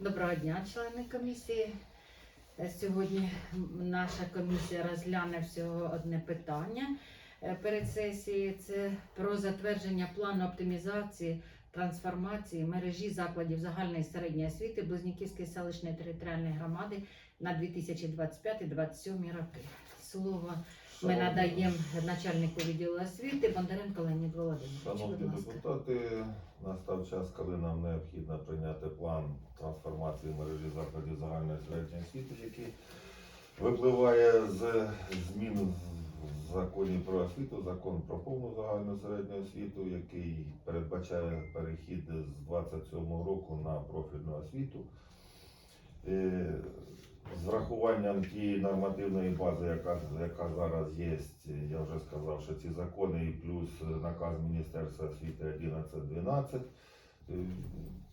Доброго дня, члени комісії. Е, Сьогодні наша комісія розгляне всього одне питання е, перед сесією. Це про затвердження плану оптимізації трансформації мережі закладів загальної середньої освіти Близнюківської селищної територіальної громади на 2025-2027 роки. Слово ми надаємо начальнику відділу освіти Бондаренко Леонід Володимирович. Шановні депутати, настав час, коли нам необхідно прийняти план трансформації мережі закладів загальної середньої освіти, який випливає з змін в законі про освіту, закон про повну загальну середню освіту, який передбачає перехід з 27 року на профільну освіту. З врахуванням тієї нормативної бази, яка, яка зараз є, я вже сказав, що ці закони і плюс наказ Міністерства освіти 1112 е,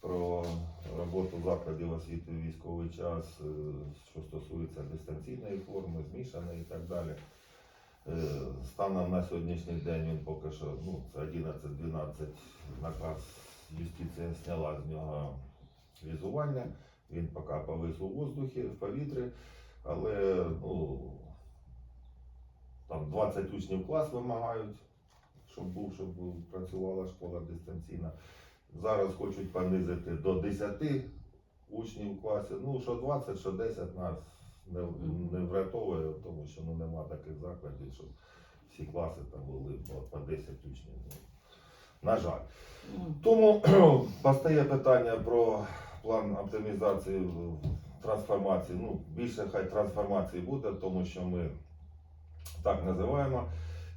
про роботу закладів освіти в військовий час, е, що стосується дистанційної форми, змішаної і так далі. Е, Станом на сьогоднішній день він поки що, ну, це 11-12 наказ юстиція зняла з нього візування. Він поки повис у воздухі, в повітрі, але ну, там 20 учнів клас вимагають, щоб був, щоб працювала школа дистанційна. Зараз хочуть понизити до 10 учнів в класі. Ну, що 20, що 10 нас не, не врятовує, тому що ну, нема таких закладів, щоб всі класи там були по, по 10 учнів. Ну, на жаль. Тому постає питання про план оптимізації трансформації. Ну, більше хай трансформації буде, тому що ми так називаємо.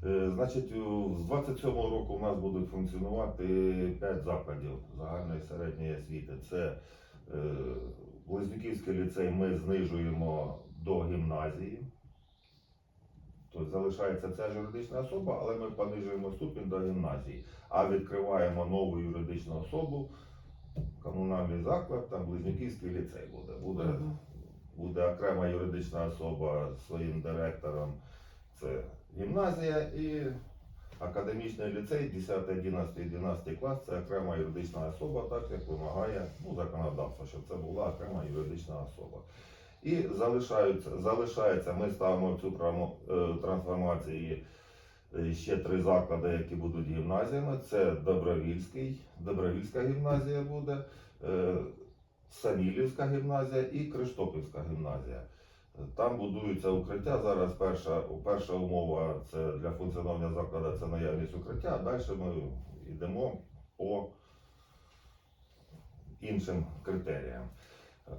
Е, Значить, з 27-го року у нас будуть функціонувати 5 закладів загальної середньої освіти. Це е, Близнюківський ліцей ми знижуємо до гімназії. Тобто залишається ця юридична особа, але ми понижуємо ступінь до гімназії, а відкриваємо нову юридичну особу, комунальний заклад, там Близнюківський ліцей буде. Буде, Мгм. буде окрема юридична особа з своїм директором. Це гімназія і академічний ліцей, 10, 11, 11 клас це окрема юридична особа, так як вимагає ну, законодавство, щоб це була окрема юридична особа. І залишаються, залишається, ми ставимо в цю е, трансформації е, ще три заклади, які будуть гімназіями. Це Добровільський, Добровільська гімназія буде, е, Самілівська гімназія і Криштопівська гімназія. Там будуються укриття. Зараз перша, перша умова це для функціонування закладу це наявність укриття, а далі ми йдемо по іншим критеріям.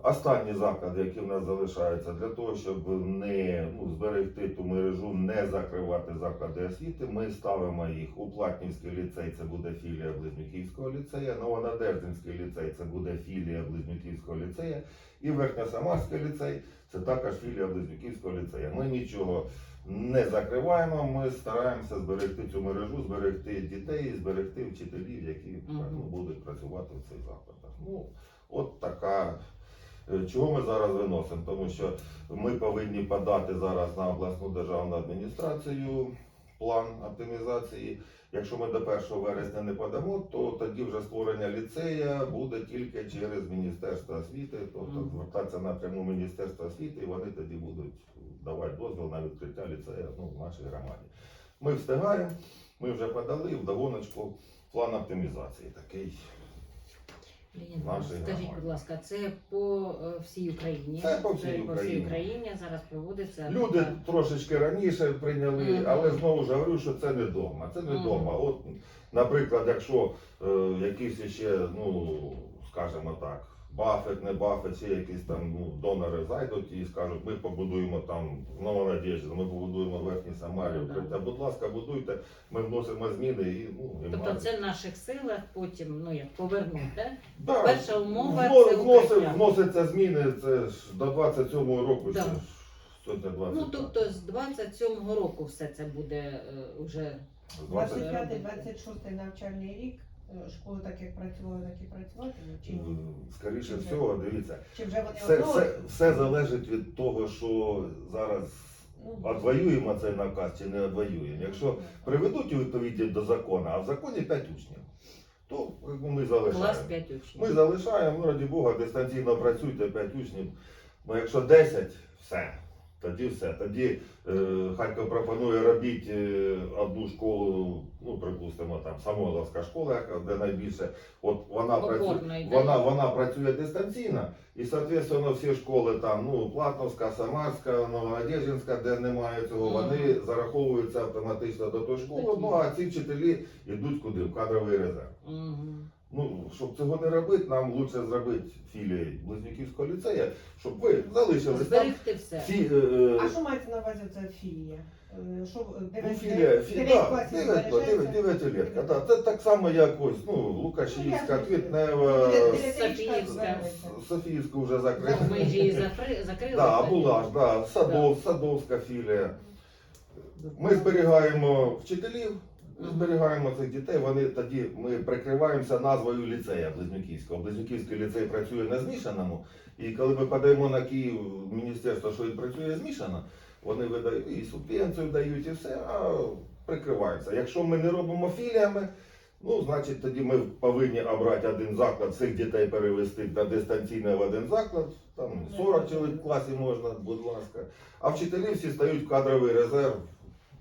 Останні заклади, які в нас залишаються, для того, щоб не ну, зберегти ту мережу, не закривати заклади освіти, ми ставимо їх у Платнівський ліцей, це буде філія Близнюківського ліцею, Новонадеждинський ліцей це буде філія Близнюківського ліцею, і Верхньосамарський ліцей це також філія Близнюківського ліцею. Ми нічого не закриваємо, ми стараємося зберегти цю мережу, зберегти дітей, зберегти вчителів, які Мгм. ну, будуть працювати в цих закладах. Ну, от така. Е, Чого ми зараз виносимо? Тому що ми повинні подати зараз на обласну державну адміністрацію план оптимізації. Якщо ми до 1 вересня не подамо, то тоді вже створення ліцея буде тільки через Міністерство освіти, тобто звертатися напряму Міністерства освіти, і вони тоді будуть давати дозвіл на відкриття ліцею ну, в нашій громаді. Ми встигаємо, ми вже подали в догоночку план оптимізації такий. Нашої Скажіть, громади. будь ласка, це по е, всій Україні? Це по всій Україні. Україні зараз проводиться. Люди Так. трошечки раніше прийняли, Мгм. але знову ж говорю, що це не дома. Це не Мгм. дома. От, наприклад, якщо е, якісь ще, ну скажімо так, Баффет, не Баффет, чи якісь там ну, донори зайдуть і скажуть, ми побудуємо там в Новонадєжді, ми побудуємо в Верхній Самарі Ну, да. укриття. Будь ласка, будуйте, ми вносимо зміни і ну і Тобто це в наших силах потім, ну як повернути. Да, перша умова вно- це вносить- укриття. вноситься зміни, це ж до 27-го року, Да. ще ж 20. Ну тобто з 27-го року все це буде е, вже. 25-26 навчальний рік школи так як працювали, так і працюватимуть? Чи, ні? Скоріше Чи вже- всього, дивіться, чи вже вони все, все, все залежить від того, що зараз Ну, одвоюємо цей наказ чи не одвоюємо. Якщо приведуть у відповідність до закону, а в законі 5 учнів, то якби ми Клас залишаємо. 5 учнів. Ми залишаємо, ну раді Бога, дистанційно працюйте 5 учнів. Ну якщо 10, все. Тоді все. Тоді е, Харків пропонує робити е, одну школу, ну припустимо, там Самойловська школа, яка- де найбільше. От вона працює, вона, вона працює дистанційно, і соответственно всі школи там, ну, Платновська, Самарська, Новоодежинська, де немає цього, вони зараховуються автоматично до тої школи. Ну а ці вчителі йдуть куди? В кадровий резерв. Ну, щоб цього не робити, нам лучше зробити філії Близнюківського ліцею, щоб ви залишились там. Зберегти все. Всі, е, А що мається на увазі ця філія? Е, Що ну, дев'ять- філія, фі, дев'ять да, класів дев'ять, залишається? дев'ятилетка, да. Це так само, як ось, ну, Лукашівська, Ну, Квітнева, Софіївська. Вже закрили. Ми ж її закри- закрили. Да, так? була ж, да, Садов, Садовська філія. Ми зберігаємо вчителів. Зберігаємо цих дітей. Вони тоді ми прикриваємося назвою ліцея Близнюківського. Близнюківський ліцей працює на змішаному. І коли ми подаємо на Київ міністерство, що він працює змішано, вони видають і субвенцію дають, і все, а прикриваємося. Якщо ми не робимо філіями, ну значить тоді ми повинні обрати один заклад, всіх дітей перевести на дистанційне в один заклад. Там 40 чоловік в класі можна, будь ласка. А вчителі всі стають в кадровий резерв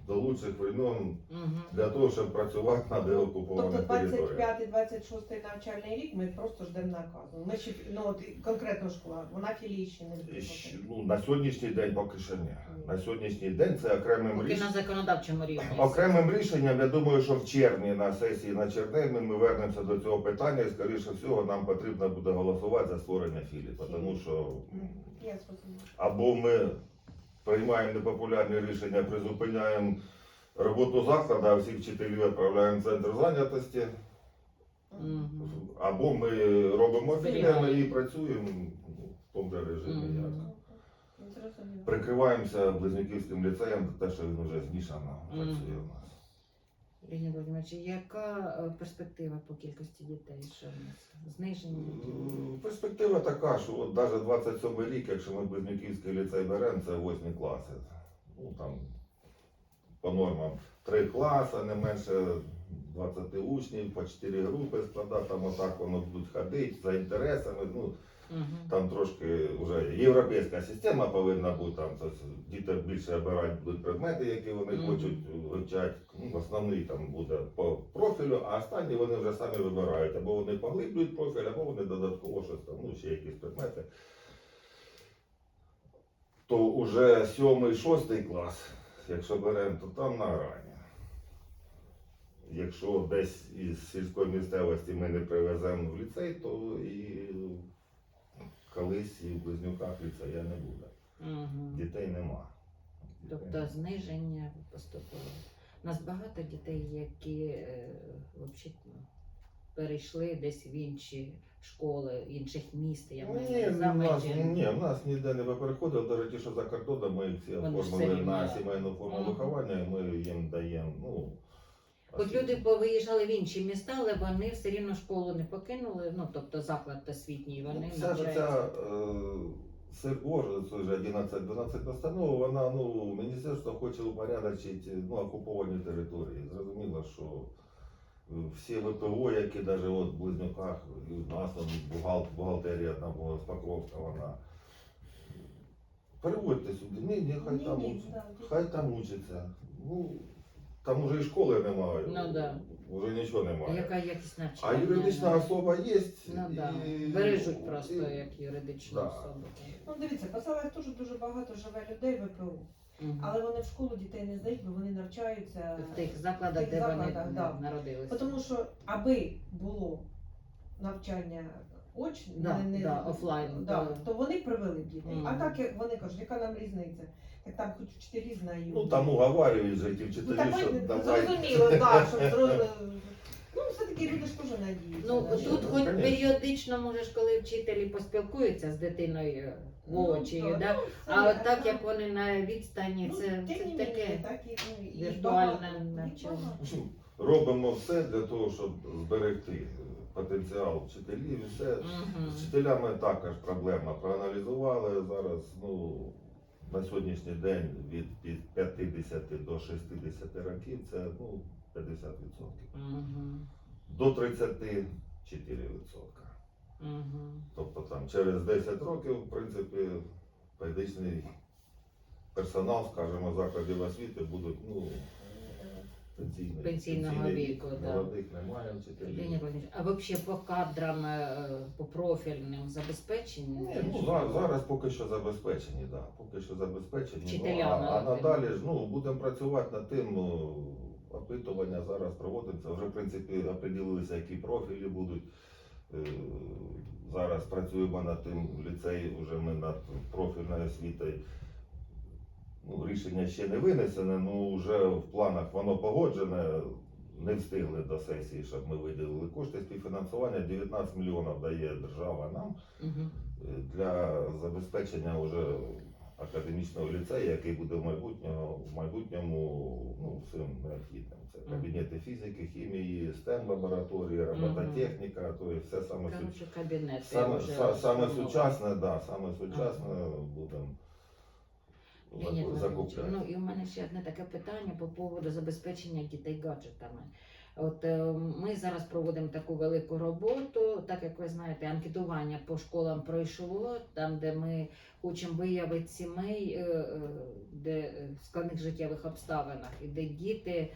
до лучших времен Мгм. для того, щоб працювати на Тобто деокупованих територіях. 25-26 навчальний рік ми просто ждемо наказу. Ми ще, ну от конкретно школа, вона філії ще не І щ- Ну, на сьогоднішній день поки що ні. На сьогоднішній день це окремим Поки на законодавчому рівні. Окремим рішенням, я думаю, що в червні на сесії на червні ми вернемося до цього питання і, скоріше всього, нам потрібно буде голосувати за створення філії, тому що. Я зрозуміла. або ми приймаємо непопулярні рішення, призупиняємо роботу закладу, а всіх вчителів відправляємо в центр зайнятості, або ми робимо філіями і працюємо ну, в тому же режимі. Як. Прикриваємося Близнюківським ліцеєм, те, що він вже змішано працює у нас. Леонід Володимирович, яка е, перспектива по кількості дітей? Що в нас? Зниження? М, Перспектива така, що от навіть 27 рік, якщо ми Близнюківський ліцей беремо, це 8 класи. Ну там по нормам 3 класи, не менше 20 учнів, по 4 групи складати, там отак воно будуть ходити за інтересами. Ну, Мгм. там трошки вже європейська система повинна бути там. Тобто діти більше обирають будуть предмети, які вони Мгм. хочуть вивчати. Ну, основний там буде по профілю, а останні вони вже самі вибирають. Або вони поглиблюють профіль, або вони додатково щось там, ну ще якісь предмети. То уже сьомий, шостий клас, якщо беремо, то там на грані. Якщо десь із сільської місцевості ми не привеземо в ліцей, то і колись і в близнюках ліцея не буде. Мгм. Дітей нема. Дітей Тобто нема. зниження поступово. У нас багато дітей, які е, вообще, ну, перейшли десь в інші школи, інших міст. Я маю Ні, за в нас, межі. ні, в нас ніде не переходив, навіть ті, що за кордоном, ми їх всі Вони ж оформили на сімейну форму Мгм. виховання, і ми їм даємо. Ну, От люди повиїжджали в інші міста, але вони все рівно школу не покинули, ну тобто заклад освітній, вони Ну, Вся ж ця е, Боже, це вже 11-12 постанова, вона, ну, міністерство хоче упорядочити ну, окуповані території. Зрозуміло, що всі ВПО, які навіть от в Близнюках, і в нас бухгал- бухгалтерія там була з Покровська, вона. Переводьте сюди, ні, ні, хай там да. Хай там учаться. Ну, там уже і школи немає. Ну, да. Уже нічого немає. Яка якість А юридична особа є. Ну да. і- Бережуть просто і- як юридичну Да. особу. Ну дивіться, по селах теж дуже багато живе людей ВПО. Мгм. Але вони в школу дітей не здають, бо вони навчаються. В тих закладах, тих де вони да. народилися. Тому що аби було навчання очне, Да, да, офлайн, да, да. то вони привели дітей. А так як вони кажуть, яка нам різниця? Так там хоч вчителі знають. Ну там уговарюють же ті Ну, вчителі, так, що давай. зрозуміло, да, щоб зро- Ну, все-таки люди ж теж надіються. Ну да, що- тут ну, хоч конечно. періодично, може ж, коли вчителі поспілкуються з дитиною в Ну, то, да? ну, це а от так як вони на відстані, Ну, це, тим це не менее, таке. так і, ну, і віртуальне багато, і навчання. багато. Робимо все для того, щоб зберегти е, потенціал вчителів. і Все. Мгм. З вчителями також проблема. Проаналізували зараз. Ну на сьогоднішній день від 50 до 60 років це ну 50%. Угу. до 34%. Угу. Тобто там через 10 років, в принципі, педагогічний персонал, скажімо, закладів освіти будуть ну, пенсійний, Пенсійного пенсійний віку, да. молодих немає вчителів. Леонід а взагалі по кадрам, е, по профільним забезпеченням? Ні, ну, за- зараз поки що забезпечені, да. поки що забезпечені. Ну, а, а от, надалі ж ну, будемо працювати над тим, ну, опитування зараз проводиться. Вже в принципі определилися, які профілі будуть. Е, Зараз працюємо над тим в ліцеї, вже ми над профільною освітою. Ну, рішення ще не винесене, ну вже в планах воно погоджене. Не встигли до сесії, щоб ми виділили кошти співфінансування. 19 мільйонів дає держава нам Угу. для забезпечення вже академічного ліцею, який буде в майбутньому, в майбутньому ну, всім необхідним. Це кабінети фізики, хімії, STEM лабораторії, робототехніка, то є все саме. Коротше, кабінети саме, саме сучасне, да, саме сучасне будемо Леонід заку- Владимирович, закупляти. Ну і в мене ще одне таке питання по поводу забезпечення дітей гаджетами. От е, ми зараз проводимо таку велику роботу, так як ви знаєте, анкетування по школам пройшло, там, де ми хочемо виявити сімей, е, е, де в складних життєвих обставинах, і де діти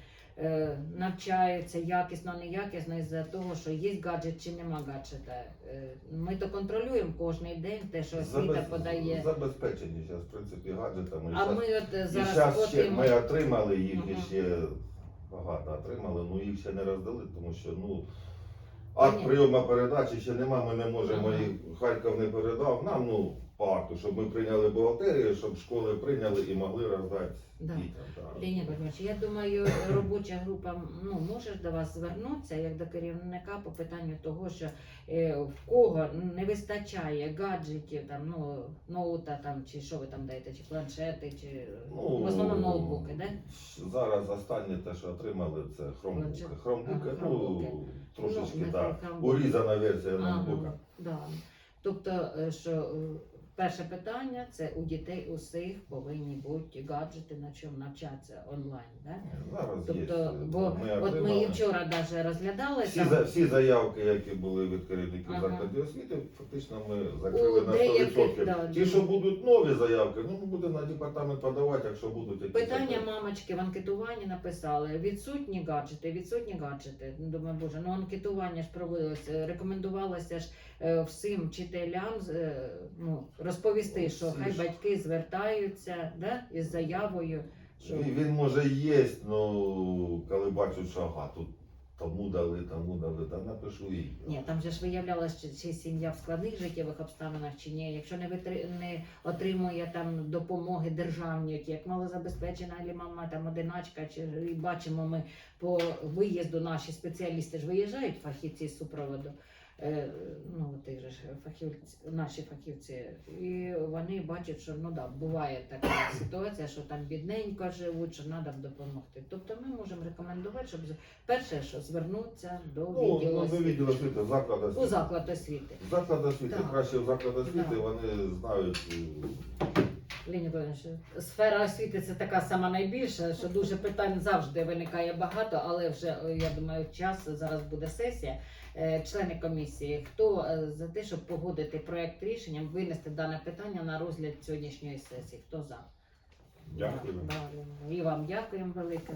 навчаються якісно, неякісно із-за того, що є гаджет чи нема гаджета. Е, Ми то контролюємо кожен день, те, що освіта Забез- подає. Забезпечені зараз, в принципі, гаджетами. А ми от е, зараз зараз ще ми отримали їх Мгм. ще багато отримали, ну їх ще не роздали, тому що ну Ні. акт прийому передачі ще нема, ми не можемо Ага. їх. Харків не передав нам, ну по щоб ми прийняли бухгалтерію, щоб школи прийняли і могли роздати Да. дітям. Леонід Владимирович, я думаю, робоча група ну, може до вас звернутися як до керівника по питанню того, що е, в кого не вистачає гаджетів, там, ну, ноута там, чи що ви там даєте, чи планшети, чи Ну, в основному ноутбуки, да? Зараз останнє те, що отримали, це хромбуки. Планшет. Хромбуки, ну трошечки, Ну, так. Урізана версія Ага, да. Тобто, е, що е, перше питання це у дітей усіх повинні бути гаджети, на чому навчатися онлайн. Да? Зараз Тобто, є. бо ми от ми і вчора навіть розглядали Всі, там. за, всі заявки, які були від керівників Ага. закладів освіти, фактично ми закрили У на 100%. да, Ті, що будуть нові заявки, ну ми будемо на департамент подавати, якщо будуть якісь. Питання мамочки в анкетуванні написали: відсутні гаджети, відсутні гаджети. Ну, Думаю, боже, ну анкетування ж проводилося, рекомендувалося ж е, всім вчителям е, ну, розповісти, що хай батьки звертаються да, із заявою. Що... Він, він може є, ну коли бачать, що ага, тут тому дали, тому дали, та напишу їй. Ні, там же ж виявлялося, чи, чи сім'я в складних життєвих обставинах, чи ні. Якщо не витри... не отримує там допомоги державної, як малозабезпечена, або мама там одиначка, чи і бачимо ми по виїзду наші спеціалісти ж виїжджають фахівці з супроводу. Е, ну, тих же ж фахівці, наші фахівці, і вони бачать, що ну да, буває така ситуація, що там бідненько живуть, що треба допомогти. Тобто ми можемо рекомендувати, щоб перше, що звернутися до Ну, відділу ну, освіти. відділ освіти, заклад у освіти. заклад освіти. Заклад освіти, Так. краще в заклад освіти, Так. вони знають. Володимирович, сфера освіти це така сама найбільша, що дуже питань завжди виникає багато, але вже е, я думаю, час зараз буде сесія. Е, Члени комісії, хто е, за те, щоб погодити проект рішення, винести дане питання на розгляд сьогоднішньої сесії? Хто за? Дякую. І вам дякуємо велике.